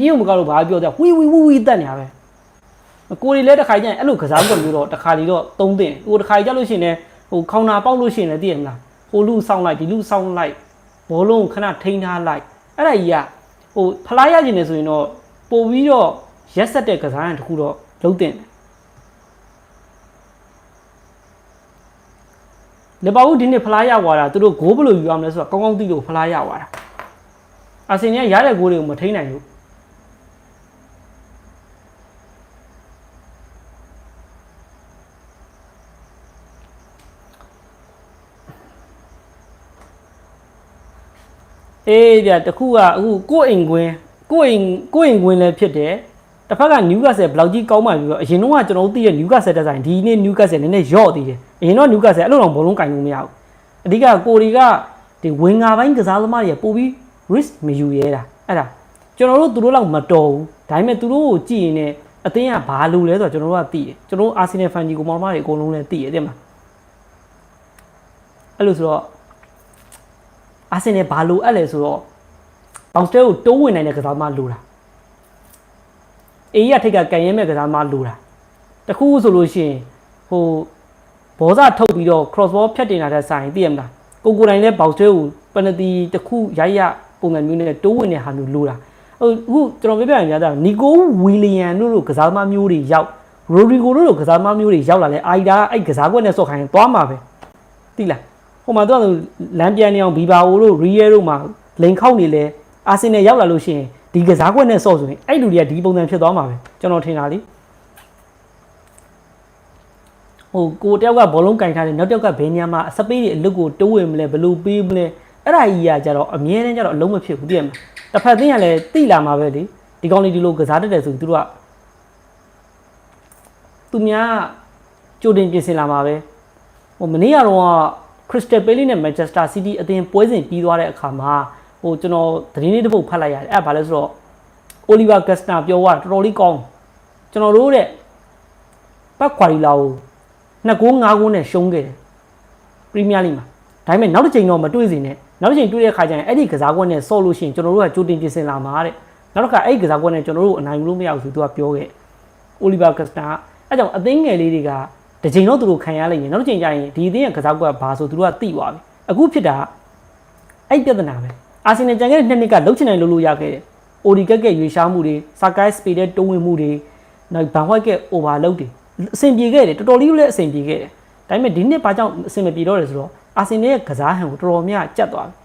ညုံမကောက်လို့ဘာပြောတဲ့ဝီဝီဝီဝီတက်နေရပဲကိုရီလည်းတစ်ခါကျရင်အဲ့လိုကစားကွက်မျိုးတော့တစ်ခါလီတော့သုံးတင်ဟိုတစ်ခါကြလို့ရှိရင်လည်းဟိုခေါင်းနာပေါက်လို့ရှိရင်လည်းသိရမလားဟိုလူဆောင်းလိုက်ဒီလူဆောင်းလိုက်ဘောလုံးခဏထိန်းထားလိုက်အဲ့ဒါကြီးကဟိုဖလားရကျင်နေဆိုရင်တော့ပို့ပြီးတော့ရက်ဆက်တဲ့ကစားရန်တစ်ခုတော့လုံးတင်တယ်လေပါဦးဒီနေ့ဖလားရသွားတာသူတို့ဂိုးဘယ်လိုယူအောင်လဲဆိုတော့ကောင်းကောင်းသိလို့ဖလားရသွားတာအာဆင်နယ်ရတဲ့ဂိုးတွေကိုမထိန်းနိုင်ဘူး အေးပြတခုကအခုကိုယ့်အိမ်ကွင်းကိုယ့်အိမ်ကိုယ့်အိမ်ကွင်းလည်းဖြစ်တယ်တစ်ဖက်ကနျူကာဆယ်ဘယ်လောက်ကြီးကောင်းမှပြီးတော့အရင်တော့ကကျွန်တော်တို့သိတဲ့နျူကာဆယ်တက်ဆိုင်ဒီနေ့နျူကာဆယ်နည်းနည်းယော့သေးတယ်အရင်တော့နျူကာဆယ်အဲ့လိုတော့ဘောလုံးကင်လို့မရဘူးအဓိကကိုရီကဒီဝင်ငါပိုင်းကစားသမားတွေပို့ပြီး risk မယူရဲတာအဲ့ဒါကျွန်တော်တို့သူတို့လောက်မတော်ဘူးဒါပေမဲ့သူတို့ကိုကြည့်ရင်လည်းအသင်းကဘာလုပ်လဲဆိုတော့ကျွန်တော်တို့ကသိတယ်ကျွန်တော်တို့အာဆင်နယ်ဖန်ကြီးကိုမောင်မတွေအကုန်လုံးလည်းသိတယ်တဲ့မလားအဲ့လိုဆိုတော့ အာဆင်နယ်ဘာလိုအပ်လဲဆိုတော့ဘောင်စတဲကိုတိုးဝင်နိုင်တဲ့ကစားသမားလိုတာအေးရထိတ်ကကန်ရဲမဲ့ကစားသမားလိုတာတခုဆိုလို့ရှိရင်ဟိုဘောစထုတ်ပြီးတော့ cross ball ဖြတ်တင်လာတဲ့ဆိုင်သိရမလားကိုကိုတိုင်းလည်းဘောင်စတဲကိုပနတီတခုရိုက်ရပုံစံမျိုးနဲ့တိုးဝင်တဲ့ဟာမျိုးလိုတာဟိုအခုကျွန်တော်ပြပြရများတာနီကိုဝီလီယံတို့လိုကစားသမားမျိုးတွေရောက်ရိုဒရီဂိုတို့လိုကစားသမားမျိုးတွေရောက်လာလဲအာီဒါအဲ့ကစားကွက်နဲ့ဆော့ခိုင်းရင်သွားမှာပဲသိလား ဟိုမှာတော့လမ်းပြန်နေအောင်ဘီဘာအိုတို့ရီယဲတို့မှာလိန်ခောက်နေလဲအာဆင်နယ်ရောက်လာလို့ရှိရင်ဒီကစားကွက်နဲ့ဆော့ဆိုရင်အဲ့လူတွေကဒီပုံစံဖြစ်သွားမှာပဲကျွန်တော်ထင်တာလေဟိုကိုတယောက်ကဘောလုံးကင်ထားတယ်နောက်တယောက်ကဘယ်ညမှာအစပေးတွေအလုတ်ကိုတိုးဝင်မလဲဘယ်လိုပေးမလဲအဲ့ဒါကြီးကကြတော့အမြဲတမ်းကြတော့အလုံးမဖြစ်ဘူးတည်ရမှာတစ်ဖက်သိရင်လည်းတိလာမှာပဲလေဒီကောင်လေးဒီလိုကစားတတ်တယ်ဆိုသူတို့ကသူများကြိုတင်ပြင်ဆင်လာမှာပဲဟိုမနေ့ကတော့ Crystal Palace နဲ့ Manchester City အသင်းပွဲစဉ်ပြီးသွားတဲ့အခါမှာဟိုကျွန်တော်သတင်းလေးတစ်ပုဒ်ဖတ်လိုက်ရတယ်အဲ့ဒါဘာလဲဆိုတော့ Oliver Glasner ပြောတာတော်တော်လေးကောင်းကျွန်တော်တို့တဲ့ပတ်ခွာရီလာကိုနှစ်ဂိုး၅ဂိုးနဲ့ရှုံးခဲ့တယ်ပရီးမီးယားလိမှာဒါပေမဲ့နောက်တစ်ချိန်တော့မတွေ့စေနဲ့နောက်တစ်ချိန်တွေ့တဲ့အခါကျရင်အဲ့ဒီကစားကွက်နဲ့ဆော့လို့ရှိရင်ကျွန်တော်တို့ကကြိုတင်ပြင်ဆင်လာမှာတဲ့နောက်တစ်ခါအဲ့ဒီကစားကွက်နဲ့ကျွန်တော်တို့အနိုင်ယူလို့မရဘူးဆိုသူကပြောခဲ့ Oliver Glasner အဲ့ကြောင့်အသင်းငယ်လေးတွေက တစ်ချိန်တော့သူတို့ခံရလိမ့်မယ်နောက်တစ်ချိန်ကျရင်ဒီအသင်းရဲ့ကစားကွက်ကဘာဆိုသူတို့ကသိသွားပြီအခုဖြစ်တာအဲ့ပြဿနာပဲအာဆင်နယ်ကြံခဲ့တဲ့နှစ်နှစ်ကလှုပ်ချင်တယ်လို့လို့ရခဲ့တယ် အိုဒီကက်ကက်ရွေရှားမှုတွေစာကိုင်းစပီတဲ့တုံးဝင်မှုတွေနောက်ဘန်ဝိုက်ကက်အိုဗာလုတ်တွေအဆင်ပြေခဲ့တယ်တော်တော်လေးလည်းအဆင်ပြေခဲ့တယ်ဒါပေမဲ့ဒီနှစ်ဘာကြောင့်အဆင်မပြေတော့လဲဆိုတော့အာဆင်နယ်ရဲ့ကစားဟန်ကိုတော်တော်များကြက်သွားပြီ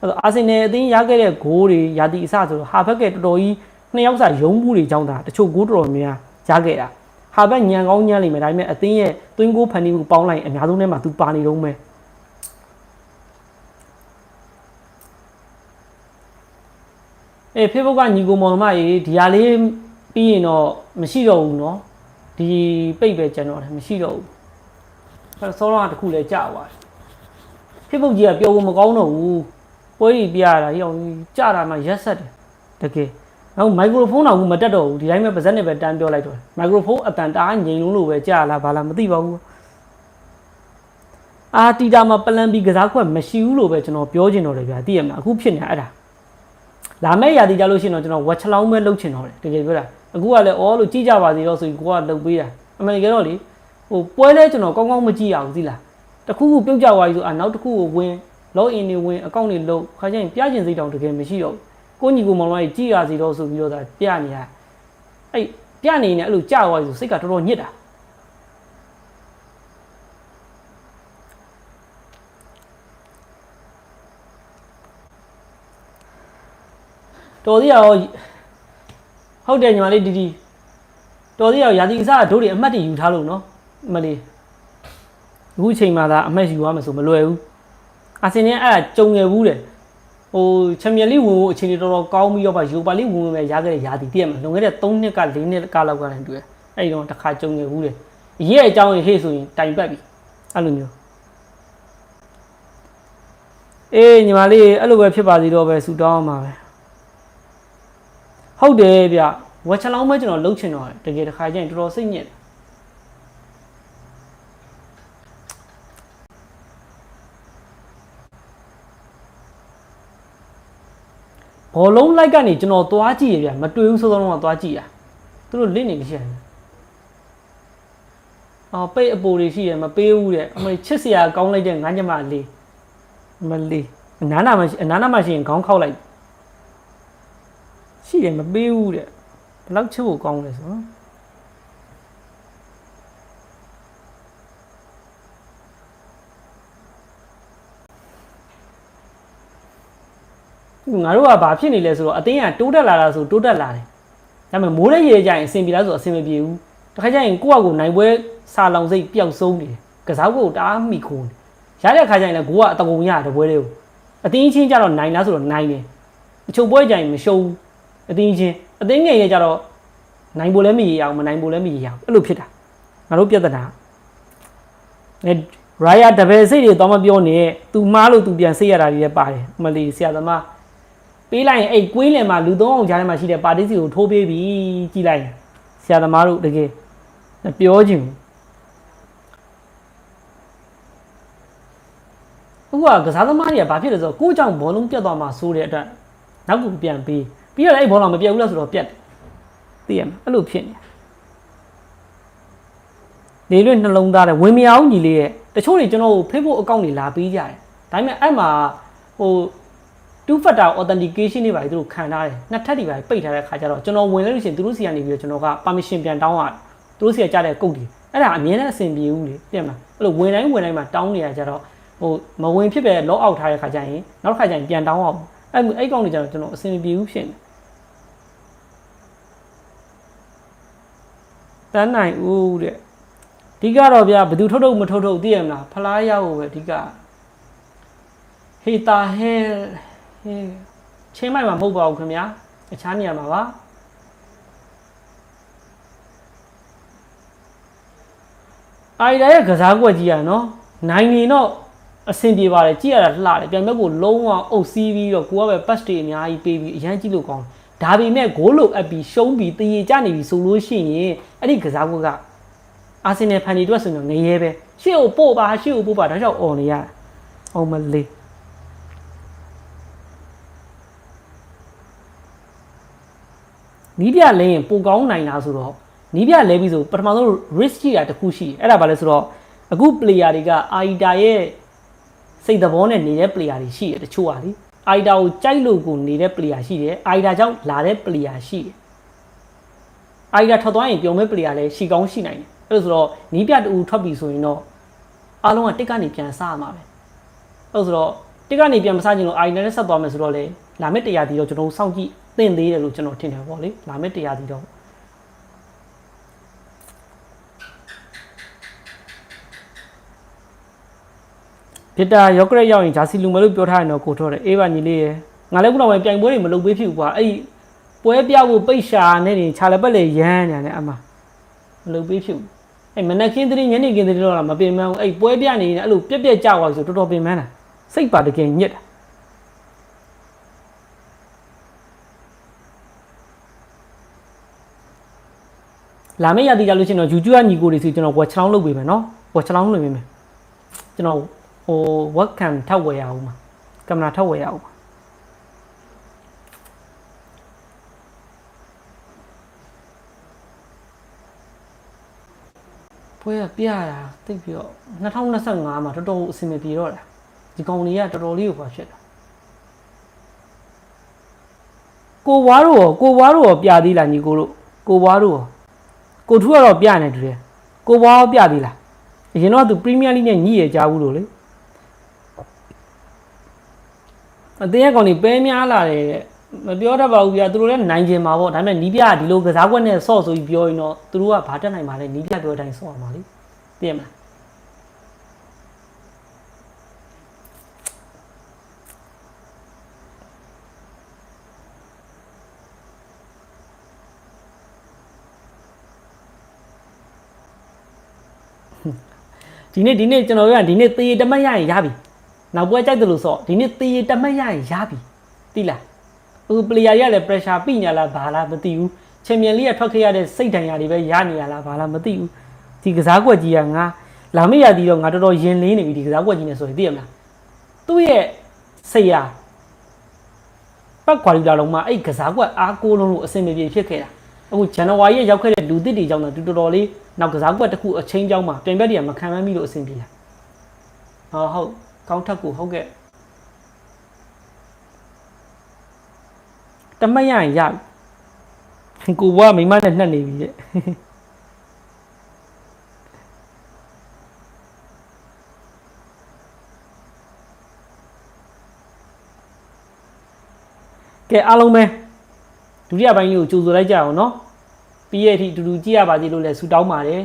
အဲ့တော့အာဆင်နယ်အသင်းရခဲ့တဲ့ဂိုးတွေယာတီအစဆိုတော့ဟာဘက်ကတော်တော်ကြီးနှစ်ယောက်စာရုံးမှုတွေကြောင်းတာတချို့ဂိုးတော်တော်များရခဲ့တာ ဟာဘက်ညံကောင်းညံ့လိမ့်မယ်ဒါပေမဲ့အသင်းရဲ့သွင်းဂိုးဖန်တီးမှုပေါင်းလိုက်ရင်အများဆုံးထဲမှာသူပါနေတော့မယ်အေး Facebook ကညီကိုမောင်မကြီးဒီဟာလေးပြီးရင်တော့မရှိတော့ဘူးเนาะဒီပိတ်ပဲကျန်တော့တယ်မရှိတော့ဘူးအဲ့ဆောတော့တစ်ခုလည်းကြာသွားတယ် Facebook ကြီးကပြောဖို့မကောင်းတော့ဘူးပွဲကြီးပြရတာဟိအောင်ကြာတာမှရက်ဆက်တယ်တကယ် နောက်မိုက်ခရိုဖုန်းတော့ဘူးမတက်တော့ဘူးဒီတိုင်းပဲပါဇက်နဲ့ပဲတန်းပြောလိုက်တော့မိုက်ခရိုဖုန်းအတန်တအားငြိမ်လုံးလို့ပဲကြာလာဘာလားမသိပါဘူးအာတီတာမှာပလန်ဘီကစားခွက်မရှိဘူးလို့ပဲကျွန်တော်ပြောချင်တော့တယ်ဗျာသိရမလားအခုဖြစ်နေတာအဲ့ဒါလာမယ့်ရာသီကြလို့ရှိရင်တော့ကျွန်တော်ဝက်ချလောင်းပဲလှုပ်ချင်တော့တယ်တကယ်ပြောတာအခုကလည်းအော်လို့ကြည့်ကြပါသေးတော့ဆိုပြီးကိုကလှုပ်ပေးတာအမှန်တကယ်တော့လေဟိုပွဲလဲကျွန်တော်ကောင်းကောင်းမကြည့်ရဘူးသိလားတခုခုပြုတ်ကြသွားပြီဆိုအာနောက်တစ်ခုကိုဝင် log in တွေဝင်အကောင့်တွေလုပ်ခါကျရင်ပြကျင်စိတ်တောင်တကယ်မရှိတော့ဘူး ကိုညီကိုမောင်လိုက်ကြည်ရစီတော့ဆိုပြီးတော့ဒါပြနေရအဲ့ပြနေနေအဲ့လိုကြာသွားပြီဆိုစိတ်ကတော်တော်ညစ်တာတော်သေးရောဟုတ်တယ်ညီမလေးဒီဒီတော်သေးရောရာသီအစားဒိုးတွေအမှတ်တွေယူထားလို့နော်အမလေးအခုချိန်မှာသာအမှတ်ယူရမယ်ဆိုမလွယ်ဘူးအာဆင်နယ်အဲ့ဒါကြုံငယ်ဘူးတယ် ဟိုချန်ပီယံလိဝင်ဖို့အချိန်တော်တော်ကောင်းပြီးတော့ပါယူပါလိဝင်ဝင်ပဲရခဲ့တဲ့ရာသီတည့်ရမှာလွန်ခဲ့တဲ့3နှစ်က4နှစ်ကလောက်ကလည်းတွေ့အဲ့ဒီတော့တစ်ခါကြုံငယ်ဘူးတယ်ရေးအကြောင်းရင်ဟေ့ဆိုရင်တိုင်ပတ်ပြီအဲ့လိုမျိုးအေးညီမလေးအဲ့လိုပဲဖြစ်ပါသေးတော့ပဲဆူတောင်းအောင်ပါပဲဟုတ်တယ်ဗျဝက်ချလောင်းမဲကျွန်တော်လှုပ်ချင်တော့တယ်တကယ်တစ်ခါကျရင်တော်တော်စိတ်ညစ် ဘဘောလုံးလိုက်ကနေကျွန်တော်သွားကြည့်ရဗျမတွေ့ဘူးဆိုတော့တော့သွားကြည့်ရသူတို့လင့်နေမရှိရဘူးအော်ပိတ်အပူတွေရှိတယ်မပေးဘူးတဲ့အမေချစ်စရာကောင်းလိုက်တဲ့ငါးညမလေးမလေးအနားနာမရှိအနားနာမရှိရင်ခေါင်းခောက်လိုက်ရှိတယ်မပေးဘူးတဲ့ဘယ်လောက်ချစ်ဖို့ကောင်းလဲဆိုတော့ ငါတို့ကဘာဖြစ်နေလဲဆိုတော့အတင်းကတိုးတက်လာတာဆိုတိုးတက်လာတယ်ဒါပေမဲ့မိုးရဲရဲကြရင်အဆင်ပြေလားဆိုအဆင်မပြေဘူးတခါကျရင်ကိုယ့်အကူနိုင်ပွဲစာလောင်စိတ်ပျောက်ဆုံးနေတယ်ကစားကိုတအားမိခိုးနေရတဲ့ခါကျရင်လည်းကိုကအတကုံရတပွဲလေးကိုအတင်းချင်းကြတော့နိုင်လားဆိုတော့နိုင်တယ်အချုပ်ပွဲကြရင်မရှုံးအတင်းချင်းအတင်းငယ်ရဲ့ကြတော့နိုင်ဖို့လည်းမရအောင်မနိုင်ဖို့လည်းမရအောင်အဲ့လိုဖြစ်တာငါတို့ပြဿနာအဲရာယာတပယ်စိတ်တွေတော့မပြောနဲ့ तू မားလို့ तू ပြန်စိတ်ရတာတွေလည်းပါတယ်မလီဆရာသမား ပေးလိုက်ရင်အဲ့ကွင်းလင်မှာလူသုံးအောင်ကြားထဲမှာရှိတဲ့ပါတီစီကိုထိုးပေးပြီကြည့်လိုက်ရင်ဆရာသမားတို့တကယ်ပြောချင်ဘူးဥပကကစားသမားတွေကဘာဖြစ်လဲဆိုတော့ကိုယ့်ကြောင့်ဘောလုံးပြတ်သွားမှာစိုးတဲ့အတွက်နောက်ကပြန်ပေးပြီးတော့အဲ့ဘောလုံးမပြတ်ဘူးလားဆိုတော့ပြတ်တယ်သိရမလားအဲ့လိုဖြစ်နေလေလွတ်နှလုံးသားတယ်ဝင်မရအောင်ညီလေးရဲ့တချို့တွေကျွန်တော်ကို Facebook account တွေလာပေးကြတယ်ဒါပေမဲ့အဲ့မှာဟို two factor authentication တွေပါလေသူတို့ခံထားတယ်နှစ်ထပ်တွေပါပိတ်ထားတဲ့ခါကျတော့ကျွန်တော်ဝင်လို့ရှိရင်သူတို့စီကနေပြီးတော့ကျွန်တော်က permission ပြန်တောင်းရတယ်သူတို့စီကကြားတဲ့ကုတ်တွေအဲ့ဒါအမြဲတမ်းအဆင်ပြေဘူးလေပြည့်မလားအဲ့လိုဝင်တိုင်းဝင်တိုင်းမှာတောင်းနေရကြတော့ဟိုမဝင်ဖြစ်ပဲ log out ထားတဲ့ခါကျရင်နောက်တစ်ခါကျရင်ပြန်တောင်းအောင်အဲ့အဲ့ကောင်တွေကျတော့ကျွန်တော်အဆင်ပြေဘူးဖြစ်နေတန်းနိုင်ဦးတဲ့ဒီကတော့ဗျာဘယ်သူထုတ်ထုတ်မထုတ်ထုတ်သိရမလားဖလားရဖို့ပဲအဓိကဟေတာဟဲ ဟေချင်းမိုက်မှာမဟုတ်ပါဘူးခင်ဗျာအခြားနေရာမှာပါအိုင်ဒါရဲ့ကစားကွက်ကြီးอ่ะเนาะနိုင်နေတော့အဆင်ပြေပါတယ်ကြည့်ရတာလှတယ်ပြန်ဘက်ကိုလုံးဝအုပ်စီးပြီးတော့ကိုကပဲ pass တွေအများကြီးပေးပြီးအရန်ကြည့်လို့ကောင်းဒါပေမဲ့ဂိုးလိုအပ်ပြီးရှုံးပြီးတည်ကြနေပြီဆိုလို့ရှိရင်အဲ့ဒီကစားကွက်ကအာဆင်နယ်ဖန်တီအတွက်ဆိုရင်ငရဲပဲရှေ့ကိုပို့ပါရှေ့ကိုပို့ပါဒါကြောင့်អော်နေရအောင်မလေး နီးပြလဲရင်ပိုကောင်းနိုင်လားဆိုတော့နီးပြလဲပြီးဆိုပထမဆုံး risk ကြီးတာတစ်ခုရှိအဲ့ဒါဘာလဲဆိုတော့အခု player တွေက AIDA ရဲ့စိတ်သဘောနဲ့နေတဲ့ player တွေရှိတယ်တချို့ဟာလी AIDA ကိုကြိုက်လို့ကိုနေတဲ့ player ရှိတယ် AIDA ကြောင့်လာတဲ့ player ရှိတယ် AIDA ထွက်သွားရင်ပြုံမဲ့ player လည်းရှိကောင်းရှိနိုင်တယ်အဲ့လိုဆိုတော့နီးပြတူထွက်ပြီဆိုရင်တော့အားလုံးကတစ်ကနေပြန်စားရမှာပဲအဲ့လိုဆိုတော့ တစ်ကနေပြန်မစားချင်လို့ AIDA နဲ့ဆက်သွားမယ်ဆိုတော့လေလာမယ့်တရားတီတော့ကျွန်တော်စောင့်ကြည့်သင့်သေးတယ်လို့ကျွန်တော်ထင်တယ်ပေါ့လေလာမယ့်တရားတီတော့ဗစ်တာယောဂရက်ရောက်ရင်ဂျာစီလူမယ်လို့ပြောထားရင်တော့ကိုထောတယ်အေးပါညီလေးရယ်ငါလည်းခုနကပဲပြိုင်ပွဲတွေမလုပ်ပေးဖြစ်ဘူးကွာအဲ့ဒီပွဲပြဖို့ပိတ်ရှာနဲ့နေခြာလက်ပက်လေရမ်းညာနဲ့အမမလုပ်ပေးဖြစ်ဘူးအဲ့မနက်ခင်းသတိညနေခင်းသတိတော့မပင်မန်းဘူးအဲ့ပွဲပြနေနေအဲ့လိုပြက်ပြက်ကြောက်သွားဆိုတော်တော်ပင်မန်းတာ စိတ်ပါတကယ်ညစ်တာလာမယ့်ရည်တည်ကြလို့ရှိရင်တော့ယူကျူကညီကိုတွေစီကျွန်တော်ဝက်ချောင်းလုပ်ပေးမယ်နော်ဝက်ချောင်းလုပ်ပေးမယ်ကျွန်တော်ဟို webcam ထောက်ဝယ်ရအောင်ပါကင်မရာထောက်ဝယ်ရအောင်ပါပွဲကပြရတာတိတ်ပြီးတော့2025မှာတော်တော်အဆင်မပြေတော့တာ ဒီကောင်လေးကတော်တော်လေးကိုပါဖြစ်တာကိုဝါတို့ရောကိုဝါတို့ရောပြသေးလားညီကိုတို့ကိုဝါတို့ရောကိုထူးကတော့ပြနေတူတယ်ကိုဝါရောပြသေးလားအရင်တော့သူ Premier League နဲ့ညှိရကြဘူးလို့လေအတင်းရဲ့ကောင်တွေပဲများလာတယ်တဲ့မပြောတတ်ပါဘူးဗျာသူတို့လည်းနိုင်ကျင်မှာပေါ့ဒါပေမဲ့နီးပြဒီလိုကစားကွက်နဲ့ဆော့ဆိုပြီးပြောရင်တော့သူတို့ကဘာတက်နိုင်မှာလဲနီးပြပြောတိုင်းဆော့ရမှာလေသိရမလား ဒီနေ့ဒီနေ့ကျွန်တော်တို့ကဒီနေ့သေရတမတ်ရရင်ရပြီနောက်ပွဲကြိုက်တယ်လို့ဆိုဒီနေ့သေရတမတ်ရရင်ရပြီတိလားအခု player ရလည်း pressure ပြညာလားဘာလားမသိဘူးချန်ပီယံလိကထွက်ခဲ့ရတဲ့စိတ်ဒဏ်ရာတွေပဲရနေရလားဘာလားမသိဘူးဒီကစားကွက်ကြီးကငါလာမရသေးတော့ငါတော်တော်ရင်လင်းနေပြီဒီကစားကွက်ကြီးနဲ့ဆိုရင်သိရမလားသူ့ရဲ့စိတ်ရပတ်ကွာရီလာလုံးမှာအဲ့ကစားကွက်အားကိုးလုံးလို့အဆင်မပြေဖြစ်ခဲ့တာ အခုဇန်နဝါရီရက်ရောက်ခဲ့တဲ့လူသစ်တွေကြောင့်တော့တော်တော်လေးနောက်ကစားကွက်တစ်ခုအချင်းကြောင်းမှာပြင်ပက်တွေကမခံမမိလို့အဆင်ပြေတာဟောဟုတ်ကောင်းထက်ကိုဟုတ်ကဲ့တမတ်ရရင်ရပြီကိုဘွားမိမနဲ့နှက်နေပြီတဲ့ကဲအားလုံးပဲ ဒုတိယပိုင်းလေးကိုကြိုဆိုလိုက်ကြအောင်နော်ပြီးရဲ့အထိတူတူကြည့်ရပါသေးလို့လည်းဆူတောင်းပါတယ်